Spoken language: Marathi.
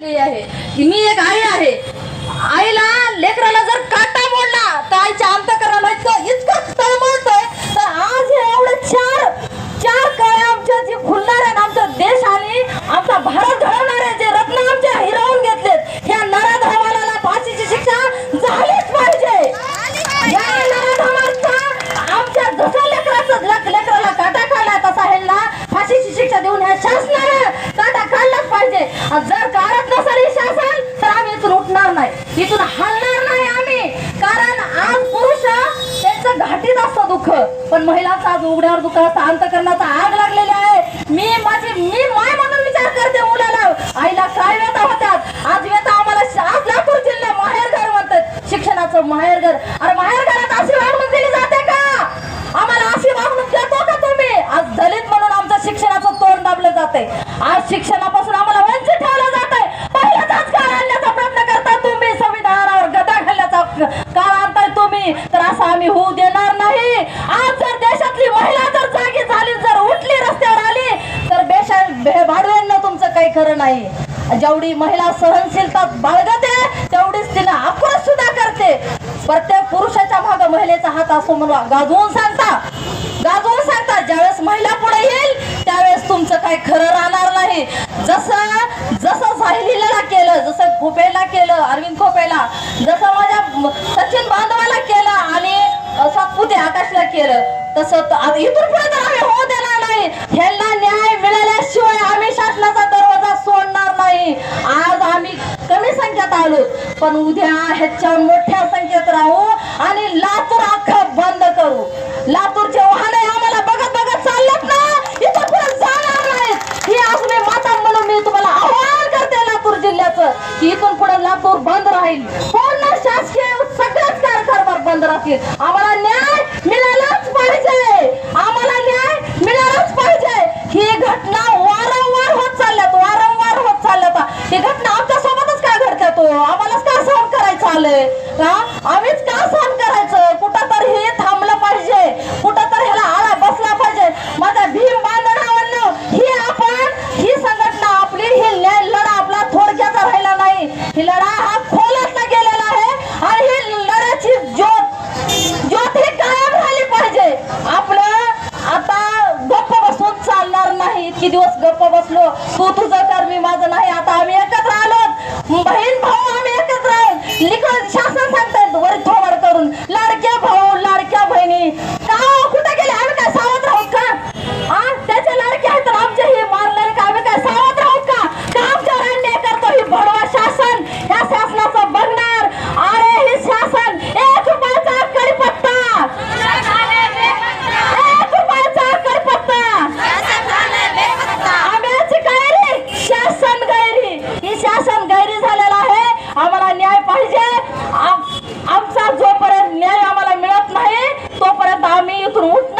आहे की मी एक आई आहे. घाटीत दुःख. पण महिलांचा आज उघड्यावर दुःख असतं अंतकरणाचा आग लागलेली आहे. मी माझी मी माय म्हणून विचार करते मुलाला. आईला काय व्यथा होत्यात आज व्यथा आम्हाला आज लातूर जिल्हा माहेरघर म्हणतात. शिक्षणाचं माहेरघर. अरे माहेरघरात अशी वागणूक दिली जाते का? आम्हाला अशी वागणूक देतो का तुम्ही? आज दलित म्हणून आमचं शिक्षणाचं तोंड दाबलं जाते आज शिक्षणापासून आम्हाला वंचित ठेवलं जात आहे पहिल्याचाच काळ आणण्याचा प्रयत्न करता तुम्ही. संविधानावर गदा घालण्याचा काळ आणताय तुम्ही. तर असं आम्ही होऊ देणार नाही आज जर देशातली महिला जर जागी झाली जर उठली रस्त्यावर आली तर बेशा बे- भाडव्यांना तुमचं काही खरं नाही. जेवढी महिला सहनशीलता बाळगते तेवढीच तिला आक्रोश सुद्धा करते. प्रत्येक पुरुषाच्या भाग महिलेचा हात असो म्हणून गाजवून सांगता. गाजवून सांगता ज्यावेळेस महिला पुढे येईल त्यावेळेस तुमचं काही खरं राहणार नाही. जसं जसं साहिलीला केलं जसं खोपेला केलं अरविंद खोपेला जसं माझ्या सचिन बांधवाला केलं आणि सातपुते आकाशला केलं तसं इतर इथून पुढे तर आम्ही होऊ संख्येत आलो. पण उद्या ह्याच्या मोठ्या संख्येत राहू आणि लातूर अख्खं बंद करू. लातूरचे वाहने आम्हाला बघत बघत चाललेत ना? इथं पुढे जाणार नाहीत. हे असं मी माता म्हणून मी तुम्हाला आव्हान करते लातूर जिल्ह्याचं की इथून पुढे लातूर बंद राहील. पूर्ण शासकीय सगळ्याच कारभार बंद राहतील. आम्हाला न्याय मिळालाच पाहिजे. आम्हाला न्याय मिळाला इतके दिवस गप्प बसलो. तू तुझं तर मी माझं नाही. आता आम्ही एकत्र आलो बहीण भाऊ आम्ही एकत्र आहोत. মোট